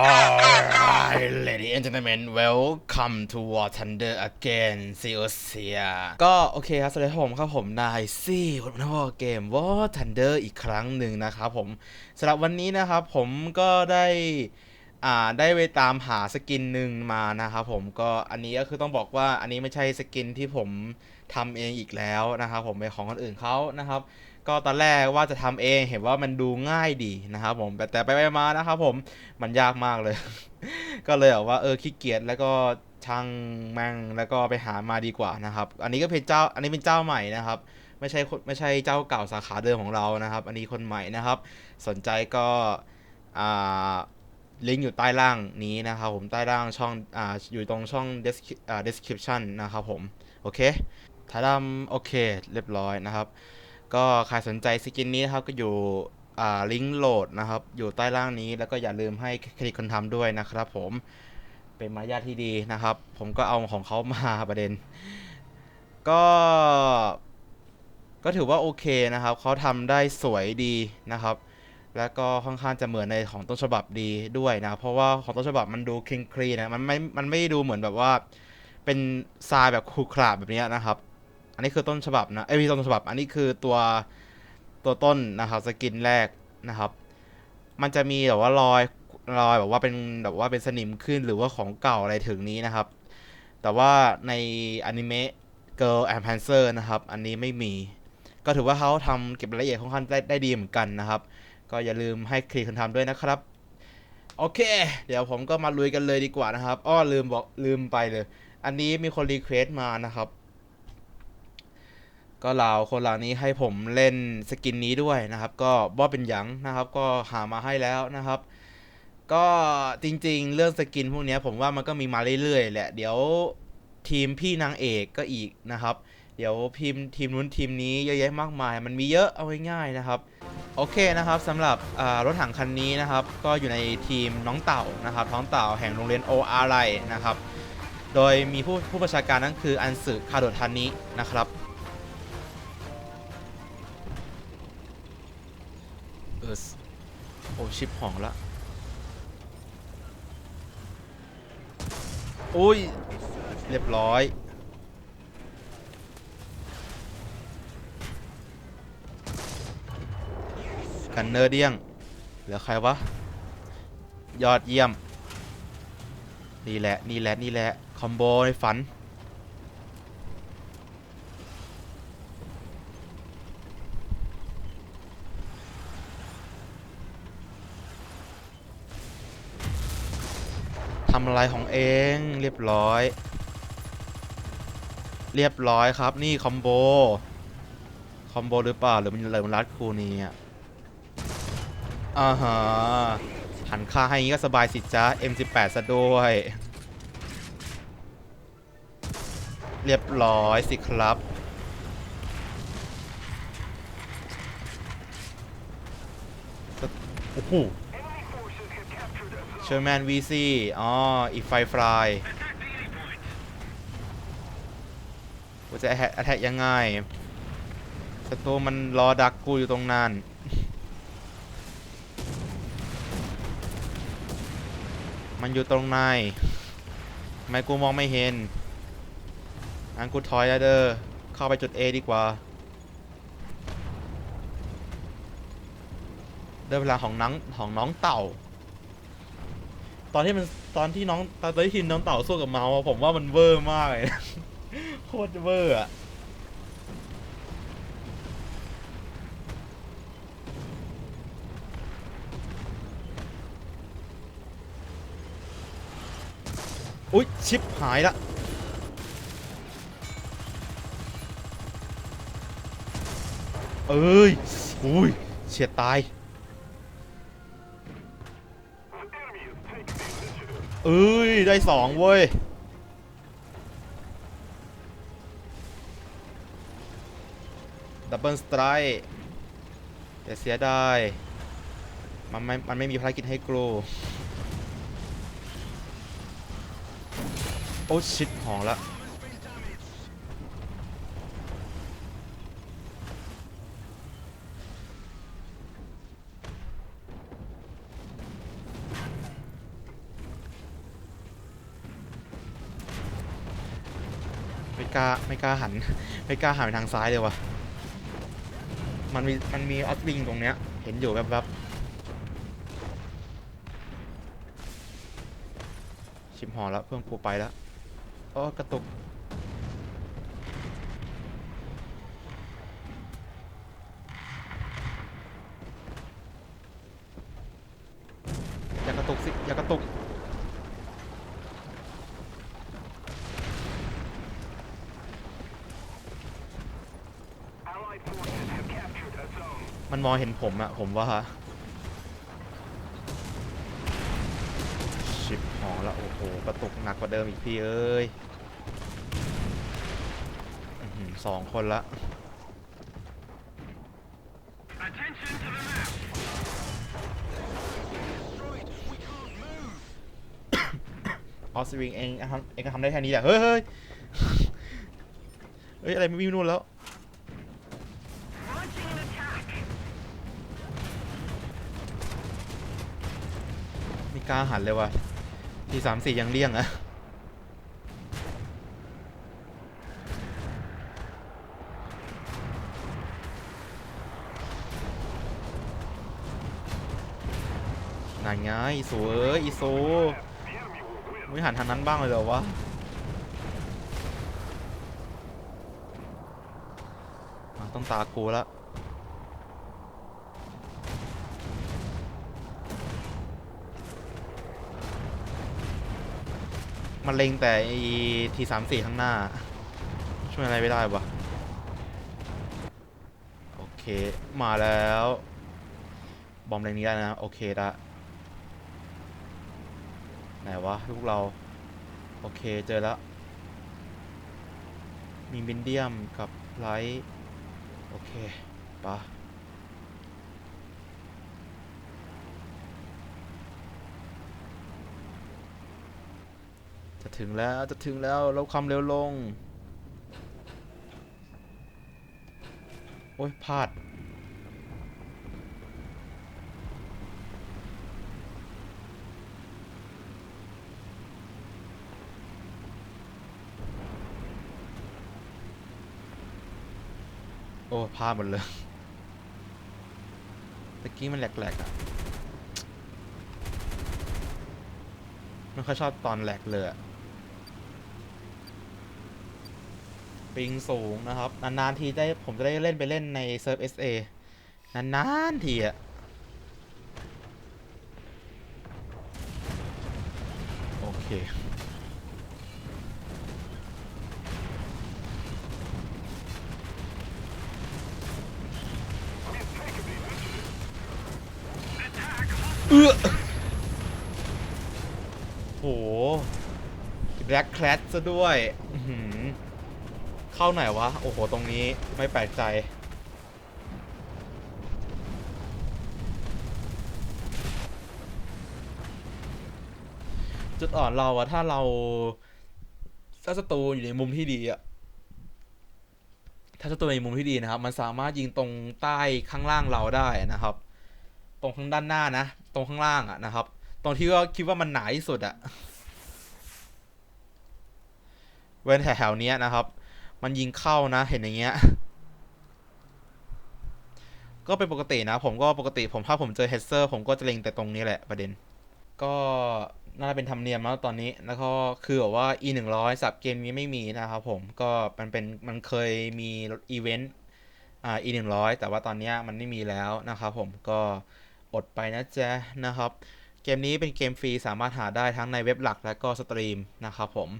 Alright, ladies and gentlemen, welcome to War Thunder again ซีโอเซียก็โอเคครับสวัสดีผมครับผมนายซี่วันนี้วอเกม War Thunder อีกครั้งหนึ่งนะครับผมสำหรับวันนี้นะครับผมก็ได้อ่าได้ไปตามหาสกินหนึ่งมานะครับผมก็อันนี้ก็คือต้องบอกว่าอันนี้ไม่ใช่สกินที่ผมทำเองอีกแล้วนะครับผมเป็นของคนอื่นเขานะครับ ก็ตอนแรกว่าจะทำเองเห็นว่ามันดูง่ายดีนะครับผมแต่ไปไปมานะครับผมมันยากมากเลย ก็เลยแบบว่าเออขี้เกียจแล้วก็ช่างแม่งแล้วก็ไปหามาดีกว่านะครับ อันนี้ก็เป็นเจ้าอันนี้เป็นเจ้าใหม่นะครับ ไม่ใช่ไม่ใช่เจ้าเก่าสาขาเดิมของเรานะครับ อันนี้คนใหม่นะครับ สนใจก็อ่าลิงก์อยู่ใต้ล่างนี้นะครับผมใต้ล่างช่องอ่าอยู่ตรงช่อง description นะครับผม โอเคถ่ายดำโอเค เรียบร้อยนะครับ ก็ใครสนใจสกินนี้นะครับก็อยู่ลิงก์โหลดนะครับ อยู่ใต้ล่างนี้แล้วก็อย่าลืมให้เครดิตคนทำด้วยนะครับ ผมเป็นมารยาทที่ดีนะครับ ผมก็เอาของเขามาประเด็น ก็ ก็ถือว่าโอเคนะครับเขาทำได้สวยดีนะครับ แล้วก็ค่อนข้างจะเหมือนในของต้นฉบับดีด้วยนะ เพราะว่าของต้นฉบับมันดูคลีนคลีนะมันไม่มันไม่ดูเหมือนแบบว่า เป็นทรายแบบขรุขระแบบนี้นะครับ นนี้คือต้นฉบับนะเอ้ยไม่ใช่ต้นฉบับ อันนี้คือตัวตัวต้นนะครับสกินแรกนะครับ มันจะมีแบบว่ารอยรอยแบบว่าเป็นแบบว่าเป็นสนิมขึ้นหรือว่าของเก่าอะไรถึงนี้นะครับ แต่ว่าในอนิเมะ Girl and Panzer นะครับ อันนี้ไม่มี ก็ถือว่าเขาทำเก็บรายละเอียดค่อนข้างได้ได้ดีเหมือนกันนะครับ ก็อย่าลืมให้คลิกคนทำด้วยนะครับ โอเค เดี๋ยวผมก็มาลุยกันเลยดีกว่านะครับ อ้อลืมบอกลืมไปเลย อันนี้มีคนรีเควสต์มานะครับ ก็เหล่าคนเหล่านี้ให้ผมเล่นสกินนี้ด้วยนะครับ ก็บ่เป็นหยังนะครับ ก็หามาให้แล้วนะครับ ก็จริงๆ เรื่องสกินพวกนี้ผมว่ามันก็มีมาเรื่อยๆแหละ เดี๋ยวทีมพี่นางเอกก็อีกนะครับ เดี๋ยวพิมทีมนู้นทีมนี้เยอะแยะมากมาย มันมีเยอะเอาง่ายๆนะครับ โอเคนะครับสำหรับรถถังคันนี้นะครับ ก็อยู่ในทีมน้องเต่านะครับท้องเต่าแห่งโรงเรียนโออาร์ไนะครับ โดยมีผู้ผู้ประชาการนั่นคืออันสึคาโดทานินะครับ ชิปหองละอุ้ย เรียบร้อย กันเนอร์เดียง เหลือใครวะ ยอดเยี่ยม นี่แหละ นี่แหละ นี่แหละ คอมโบในฝันำอะไรของเองเรียบร้อย เรียบร้อยครับ นี่คอมโบ คอมโบหรือเปล่าหรือมันเลยมันรัดคูนี้อะอ่าฮะหันค่าให่งี้ก็สบายสิจ้า M18 ซะด้วย เรียบร้อยสิครับโอ้โห ชอร์แมน VC อ๋อ อีกไฟฟลายว่าจะแอทแทกยังไงศัตรูมันรอดักกูอยู่ตรงนั้นมันอยู่ตรงไหนทำไมกูมองไม่เห็น อันกูถอยแล้วเด้อ เข้าไปจุด A ดีกว่า เดินเวลาของนังของน้องเต่า ตอนที่มันตอนที่น้องตอนที่ทีมน้องเต่าสู้กับเมาส์อะผมว่ามันเวอร์มากเลยนะโคตรเวอร์อะอุ๊ย ชิปหายละเอ้ยอุ้ยเฉียดตาย เอ้ย ได้สองเว้ย ดับเบิลสไตร์แต่เสียดาย มันไม่ มันไม่มีภารกิจให้กลูโอ้ชิดของละ กล้าไม่กล้าหัน ไม่กล้าหันไปทางซ้ายเลยวะมันมีมันมีออสลิงตรงเนี้ย เห็นอยู่แบบแบบชิมหอแล้วเพื่อนกูไปแล้วอ๋อกระตุก อย่ากระตุกสิ อย่ากระตุก มันมองเห็นผมอะผมว่าชิปหอแล้วโอ้โหกระตุกหนักกว่าเดิมอีกพี่เอ้ยสองคนละออสวิงเองเองก็ทำได้แค่นี้แหละ เฮ้ยเฮ้ยเฮ้ยอะไรไม่มีนู่นแล้ว กล้าหันเลยว่ะทีสามสี่ยังเลี่ยงอะนั่นไงอีสูเอ้ยอีโซไม่หันทางนั้นบ้างเลยเหรอวะอะต้องตากูแล้ว มันเล็งแต่ทีสามสี่ข้างหน้า ช่วยอะไรไม่ได้วะโอเค มาแล้ว บอมเล็งนี้ได้นะ โอเคละไหนวะลูกเรา โอเคเจอแล้ว มีมินเดียมกับไลท์ โอเคปะ ถึงแล้วจะถึงแล้วลดความเร็วลง โอ้ยพลาด โอ้พลาดหมดเลยตะกี้มันแหลกๆอะไม่ค่อยชอบตอนแหลกเลยอะ ปิงสูงนะครับ นานๆทีได้ผมจะได้เล่นไปเล่นในเซิร์ฟ SA นานๆทีอะโอเค เอื้อโหแบล็คแคลสซะด้วย อื เข้าไหนวะ โอ้โห ตรงนี้ไม่แปลกใจ จุดอ่อนเราอะถ้าเราถ้าศัตรูอยู่ในมุมที่ดีอะถ้าศัตรูในมุมที่ดีนะครับ มันสามารถยิงตรงใต้ข้างล่างเราได้นะครับ ตรงข้างด้านหน้านะ ตรงข้างล่างอะนะครับ ตรงที่ว่าคิดว่ามันหนาที่สุดอะเว้นแถวๆนี้นะครับ มันยิงเข้านะเห็นอย่างเงี้ย ก็เป็นปกตินะ ผมก็ปกติผมถ้าผมเจอเฮดเซอร์ผมก็จะเล็งแต่ตรงนี้แหละประเด็น ก็น่าจะเป็นธรรมเนียมแล้วตอนนี้ แล้วก็คือแบบว่า e 1 0 0สับเกมนี้ไม่มีนะครับผม ก็มันเป็นมันเคยมีอีเวนต์อ่า e 1 0 0แต่ว่าตอนนี้มันไม่มีแล้วนะครับผม ก็อดไปนะจ๊ะนะครับ เกมนี้เป็นเกมฟรีสามารถหาได้ทั้งในเว็บหลักและก็สตรีมนะครับผม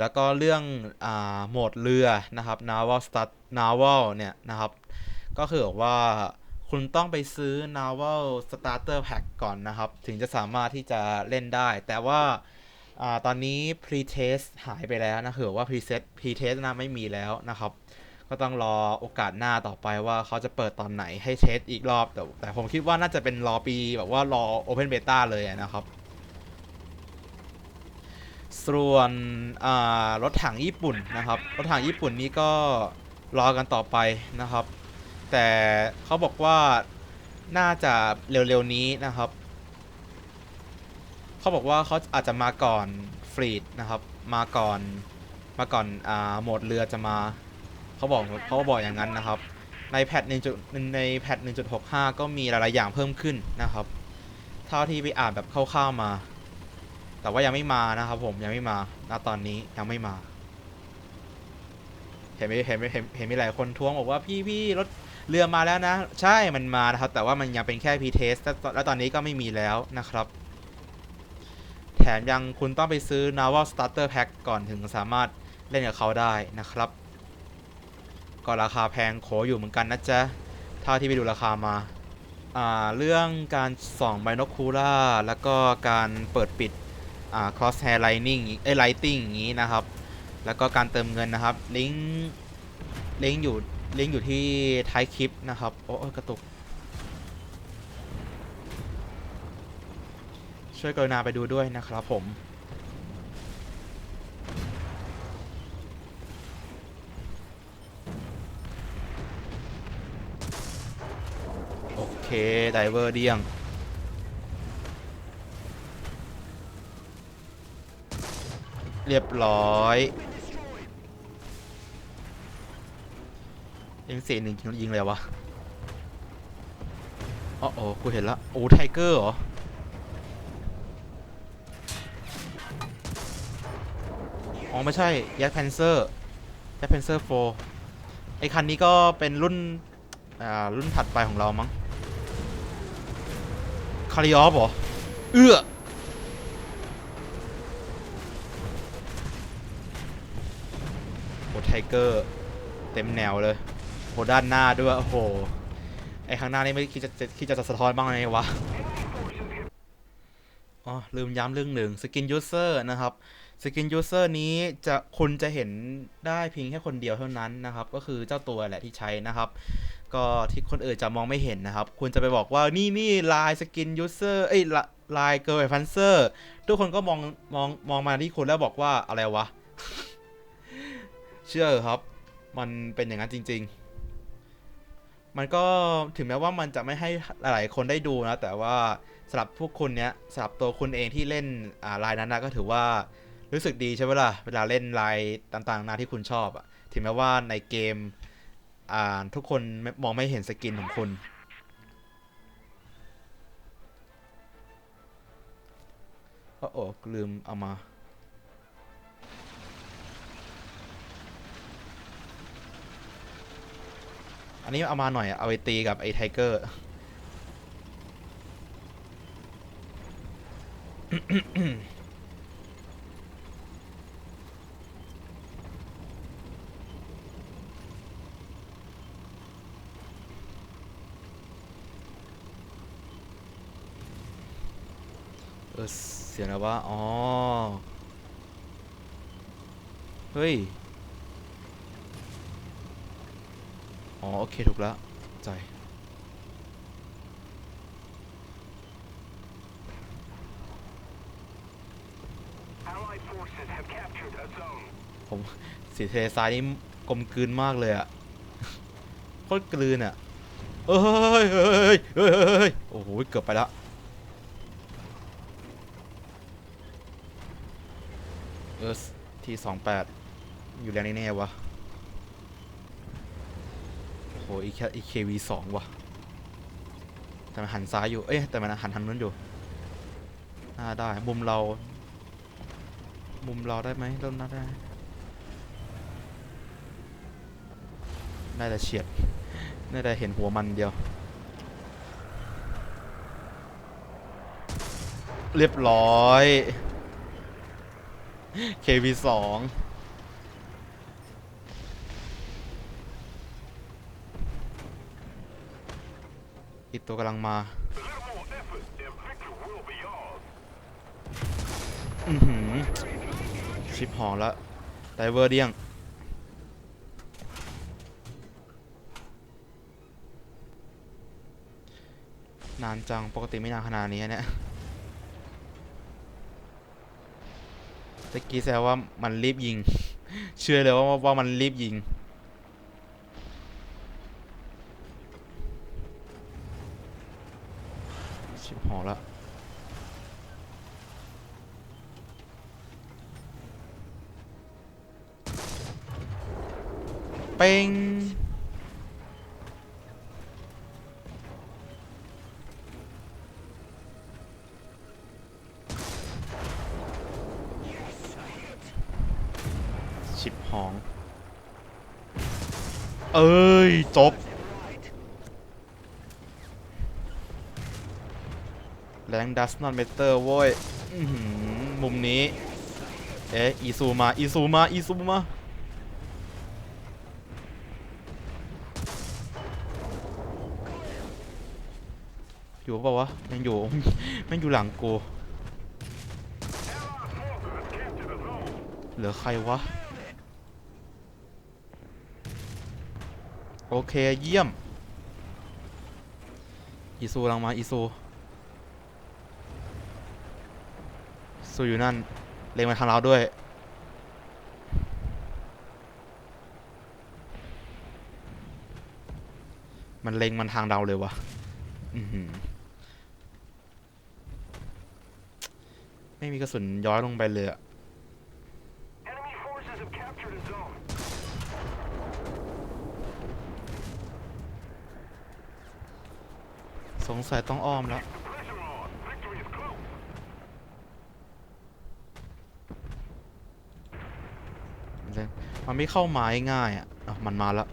แล้วก็เรื่องอ่าโหมดเรือนะครับ naval start naval เนี่ยนะครับ ก็คือว่าคุณต้องไปซื้อ naval starter pack ก่อนนะครับ ถึงจะสามารถที่จะเล่นได้ แต่ว่าอตอนนี้ pre test หายไปแล้วนะคือว่า pre test pre test นะไม่มีแล้วนะครับ ก็ต้องรอโอกาสหน้าต่อไปว่าเขาจะเปิดตอนไหนให้เทสอีกรอบ แต่แต่ผมคิดว่าน่าจะเป็นรอปีแบบว่ารอ Open Beta เลยนะครับ ส่วนรถถังญี่ปุ่นนะครับ รถถังญี่ปุ่นนี้ก็รอกันต่อไปนะครับ แต่เขาบอกว่าน่าจะเร็วๆนี้นะครับ เขาบอกว่าเขาอาจจะมาก่อนฟรีดนะครับ มาก่อนมาก่อนอ่าโหมดเรือจะมา เขาบอกเขาบอกอย่างนั้นนะครับ ในแพท1จุดในแพท1.65ก็มีหลายๆอย่างเพิ่มขึ้นนะครับ เท่าที่ไปอ่านแบบคร่าวๆมา แต่ว่ายังไม่มานะครับผมยังไม่มาณตอนนี้ยังไม่มา เห็นไหมเห็นไหมเห็นเห็นมีหลายคนท้วงบอกว่าพี่พี่รถเรือมาแล้วนะ ใช่มันมานะครับ แต่ว่ามันยังเป็นแค่พีเทสแล้วตอนนี้ก็ไม่มีแล้วนะครับ แถมยังคุณต้องไปซื้อ Naval Starter Pack ก่อนถึงสามารถเล่นกับเขาได้นะครับ ก็ราคาแพงโขอยู่เหมือนกันนะจ๊ะเท่าที่ไปดูราคามาาเรื่องการส่อง binocular แล้วก็การเปิดปิด อ่า crosshair lighting เอ้ย lighting อย่างนี้นะครับ แล้วก็การเติมเงินนะครับ ลิงก์ลิงก์อยู่ลิงก์อยู่ที่ท้ายคลิปนะครับ โอ้ยกระตุก ช่วยกรุณาไปดูด้วยนะครับผมโอเคไดเวอร์เดียง เรียบร้อยยิงเสียหนึ่งยิงเลยวะอ๋อโอ้กูเห็นละโอ้ไทเกอร์เหรออ๋อไม่ใช่ยักแพนเซอร์ยักแพนเซอร์โฟไอคันนี้ก็เป็นรุ่น อ่า รุ่นถัดไปของเรามั้งคาริออฟเหรอ เอื้อ โหไท เกอร์เต็มแนวเลยโหด้านหน้าด้วยโอ้โหไอข้างหน้านี่ไม่คิดจะคิดจะสะท้อนบ้างไงวะอ๋อลืมย้ำเรื่องหนึ่งสกินยูเซอร์นะครับสกินยูเซอร์นี้จะคุณจะเห็นได้เพียงแค่คนเดียวเท่านั้นนะครับ ก็คือเจ้าตัวแหละที่ใช้นะครับ ก็ที่คนอื่นจะมองไม่เห็นนะครับ คุณจะไปบอกว่านี่นี่ลายสกินยูเซอร์เอ้ยละลายเกิร์ลฟันเซอร์ทุกคนก็มองมองมองมาที่คุณแล้วบอกว่าอะไรวะ เชื่อครับ มันเป็นอย่างนั้นจริง ๆ มันก็ถึงแม้ว่ามันจะไม่ให้หลายๆคนได้ดูนะ แต่ว่าสำหรับพวกคุณเนี้ยสำหรับตัวคุณเองที่เล่นอ่าลายนั้นนะก็ถือว่ารู้สึกดีใช่ไหมล่ะ เวลาเล่นลายต่างๆนาที่คุณชอบอะถึงแม้ว่าในเกมอ่าทุกคนมองไม่เห็นสกินของคุณโอ้โอ้ลืมเอามา อันนี้เอามาหน่อยเอาไปตีกับไอ้ไทเกอร์เออเสียงอะไรวะอ๋อ เฮ้ย อ๋อ โอเค ถูกแล้วใจ Allied forces have captured a zone. ผมสีเทซ้ายนี่กลมกลืนมากเลยอะโคตรกลืนอะเอ้ยเฮ้ยเฮ้ยเฮ้ยเฮ้ยโอ้โห เกือบไปแล้วเออทีสองแปดอยู่แรงแน่ๆวะโอีแค่อีเควีสองว่ะ แต่มันหันซ้ายอยู่ เอ้ย แต่มันหันทางนู้นอยู่น่าได้ มุมเรา มุมเราได้ไหมเริ่มน่าได้ น่าจะเฉียด น่าจะเห็นหัวมันเดียว เรียบร้อย KV2 อี อีกตัวกำลังมาอือหือชิปหอแล้วไดเวอร์เดียงนานจัง ปกติไม่นานขนาดนี้เนี่ยตะกี้แซวว่ามันรีบยิง เชื่อเลยว่าว่ามันรีบยิง ชิปหอแล้ว เป้งชิบหอง เอ้ย จบ แรงดัสนอนเมเตอร์โว้ยมุมนี้ เอ๊ะอีซูมา อีซูมา อีซูมา อยู่เปล่าวะยังอยู่ม่งอยู่หลังกูเหลือใครวะ โอเค เยี่ยม อีซูลังมา อีซู ซูอยู่นั่น เล็งมาทางเราด้วย มันเล็งมันทางเราเลยวะอื้อหือไม่มีกระสุนย้อยลงไปเลยอะ Enemy forces have captured a zone. สงสัยต้องอ้อมแล้ว The pressure on. Victory is close. มันจะ มันไม่เข้าไม้ง่ายอะอะมันมาแล้ว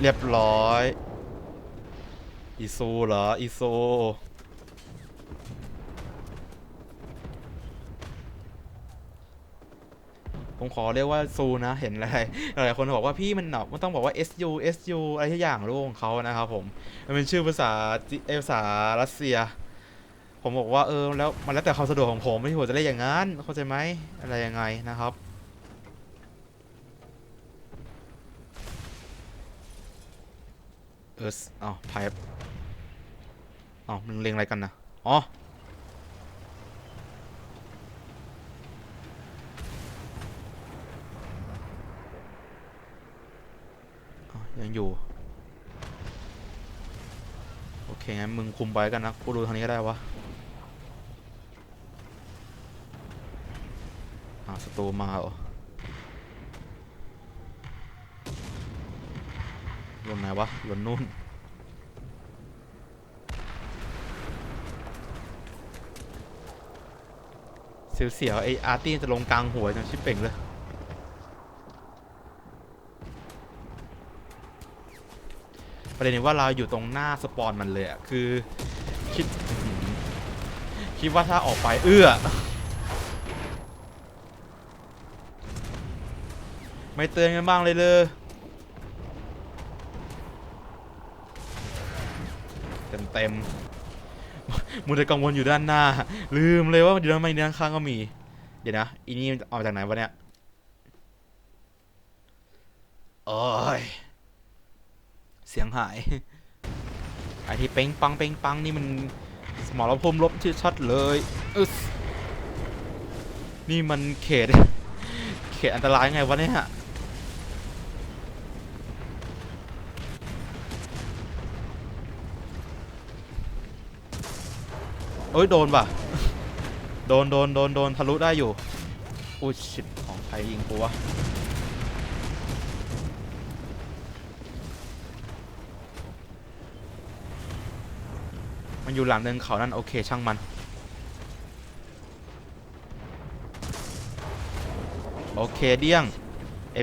เรียบร้อย อีซูเหรอ อีซูผมขอเรียกว่าซูนะ เห็นอะไรหลายคนบอกว่าพี่มันหนอกมันต้องบอกว่า SU SU อะไรทุกอย่างรู้ของเขานะครับผม มันเป็นชื่อภาษาเอ่อภาษารัสเซีย ผมบอกว่าเออแล้วมันแล้วแต่ความสะดวกของผมไม่ใช่ผมจะเล่นอย่างนั้นเข้าใจไหมอะไรยังไงนะครับเอออ้าวไพ่อ้าวมึงเล็งอะไรกันนะอ๋อยังอยู่ โอเคงั้นมึงคุมไปกันนะ กูดูทางนี้ก็ได้วะ อ่าสตูมาเหรอลงไหนวะลงนู่นเสียวๆไออาร์ตี้จะลงกลางหัวจนชิบเป่งเลยประเด็นว่าเราอยู่ตรงหน้าสปอนมันเลยอะคือ คิด คิดว่าถ้าออกไปเอื้อ ไม่เตือนกันบ้างเลยเลยเต็มเต็มๆมูแต่กังวลอยู่ด้านหน้า ลืมเลยว่าอยู่ด้านไม่ด้านข้างก็มี เดี๋ยวนะอีนี่มันเอามาจากไหนวะเนี่ยโอ้ยเสียงหายไอที่เป้งปังเป้งปังนี่มันสมรภูมิลบที่ชัดเลยอึสนี่มันเขต เขตอันตรายไงวะเนี่ย อ้ยโดนป่ะ โดนโดนโดนโดนทะลุได้อยู่ อุ้ยชิบของใครยิงกูวะมันอยู่หลังเนินเขานั่นโอเคช่างมันโอเคเดี้ยง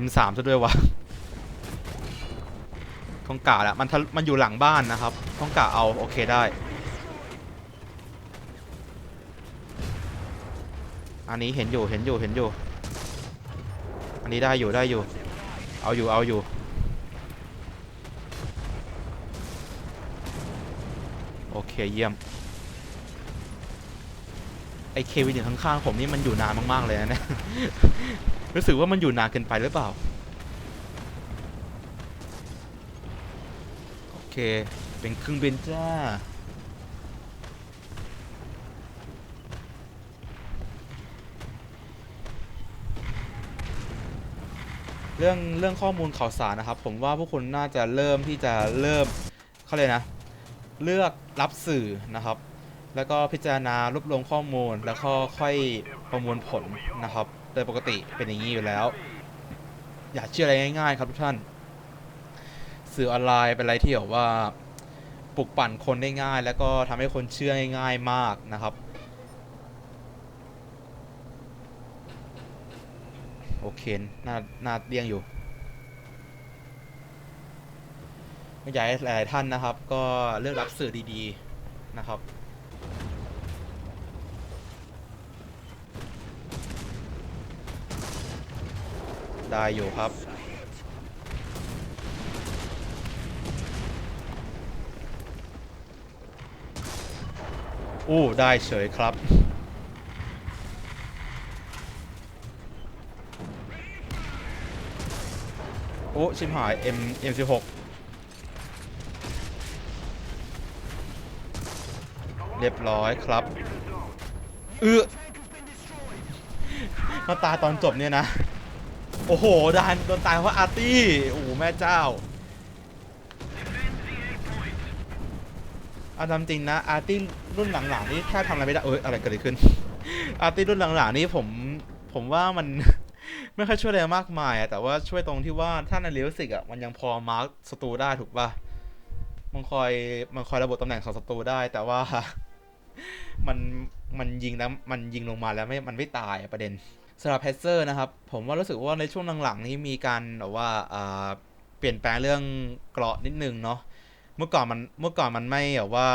M3 ซะด้วยวะต้องกะแหละมันทะมันอยู่หลังบ้านนะครับต้องกะเอาโอเคได้ อันนี้เห็นอยู่เห็นอยู่เห็นอยู่ อันนี้ได้อยู่ได้อยู่ เอาอยู่เอาอยู่ โอเคเยี่ยม ไอเควินอยู่ข้างๆผมนี่มันอยู่นานมากๆเลยนะ รู้สึกว่ามันอยู่นานเกินไปหรือเปล่า โอเค เป็นเครื่องบินจ้า รื่องเรื่องข้อมูลข่าวสารนะครับ ผมว่าพวกคุณน่าจะเริ่มที่จะเริ่มเขาเลยกนะ เลือกรับสื่อนะครับ แล้วก็พิจารณารวบรวมข้อมูลแล้วก็ค่อยประมวลผลนะครับ โดยปกติเป็นอย่างนี้อยู่แล้ว อย่าเชื่ออะไรง่าย ๆ ครับทุกท่าน สื่อออนไลน์เป็นอะไรที่แบบว่าปลุกปั่นคนได้ง่าย แล้วก็ทำให้คนเชื่อง่ายๆมากนะครับ โอเคน่าน่าเลี่ยงอยู่ก็อยากให้หลายท่านนะครับ ก็เลือกรับสื่อดีๆนะครับ ได้อยู่ครับอู้ได้เฉยครับ โอ้ชิมหาย M M16 เรียบร้อยครับเออมาตาตอนจบเนี่ยนะ โอ้โหดานโดนตายเพราะอาร์ตี้ โอ้โห แม่เจ้าเอาทำจริงนะอาร์ตี้รุ่นหลังๆนี่แทบทำอะไรไม่ได้เอ้ยอะไรเกิดขึ้นอาร์ตี้รุ่นหลังๆนี่ผมผมว่ามัน ไม่ค่อยช่วยอะไรมากมายอะแต่ว่าช่วยตรงที่ว่าถ้าในเรียลสิกอะมันยังพอมาร์คศัตรูได้ถูกป่ะมันคอยมันคอยระบุตำแหน่งของศัตรูได้ แต่ว่ามันมันยิงแล้วมันยิงลงมาแล้วไม่มันไม่ตายอะประเด็นสำหรับแพสเซอร์นะครับ ผมว่ารู้สึกว่าในช่วงหลังๆนี้มีการแบบว่าเปลี่ยนแปลงเรื่องเกราะนิดนึงเนาะเมื่อก่อนมันเมื่อก่อนมันไม่แบบว่า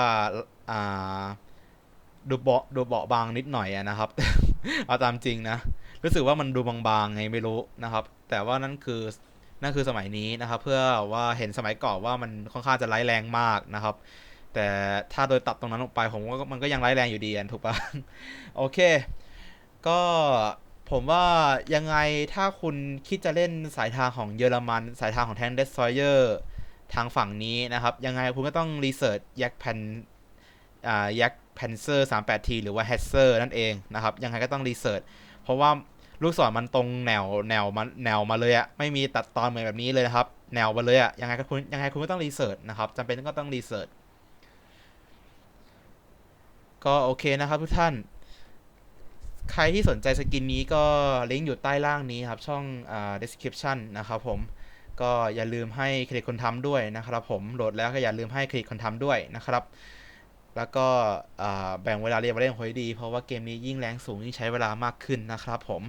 ดูเบาดูเบาบางนิดหน่อยอะนะครับ เอาตามจริงนะ รู้สึกว่ามันดูบางๆไงไม่รู้นะครับ แต่ว่านั่นคือนั่นคือสมัยนี้นะครับ เพื่อว่าเห็นสมัยก่อนว่ามันค่อนข้างจะร้ายแรงมากนะครับ แต่ถ้าโดยตัดตรงนั้นออกไปผมว่ามันก็ยังร้ายแรงอยู่ดีอะถูกปะโอเค ก็ผมว่ายังไงถ้าคุณคิดจะเล่นสายทางของเยอรมัน สายทางของแทงเดสซอยเยอร์ทางฝั่งนี้นะครับ ยังไงคุณก็ต้องรีเสิร์ชแยกแพนอ่าแยกแพนเซอร์ 38T หรือว่าแฮสเซอร์นั่นเองนะครับ ยังไงก็ต้องรีเสิร์ช เพราะว่าลูกศรมันตรงแนวแนวมาแนวมาเลยอะไม่มีตัดตอนเหมือนแบบนี้เลยนะครับ แนวมาเลยอะยังไงก็คุณยังไงคุณก็ต้องรีเสิร์ชนะครับจำเป็นก็ต้องรีเสิร์ชก็โอเคนะครับทุกท่าน ใครที่สนใจสกินนี้ก็ลิงก์อยู่ใต้ล่างนี้ครับช่องอ่า description นะครับผมก็อย่าลืมให้เครดิตคนทำด้วยนะครับผมโหลดแล้วก็อย่าลืมให้เครดิตคนทำด้วยนะครับ แล้วก็แบ่งเวลาเรียนมาเล่นของให้ดี เพราะว่าเกมนี้ยิ่งแรงสูงยิ่งใช้เวลามากขึ้นนะครับผม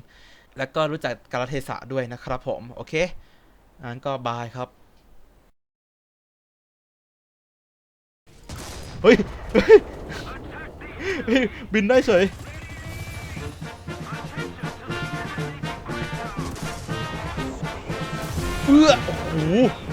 แล้วก็รู้จักกาลเทศะด้วยนะครับผม โอเคงั้นก็บายครับ เฮ้ยเฮ้ยเฮ้ยบินได้เฉยเอื้อโอ้โห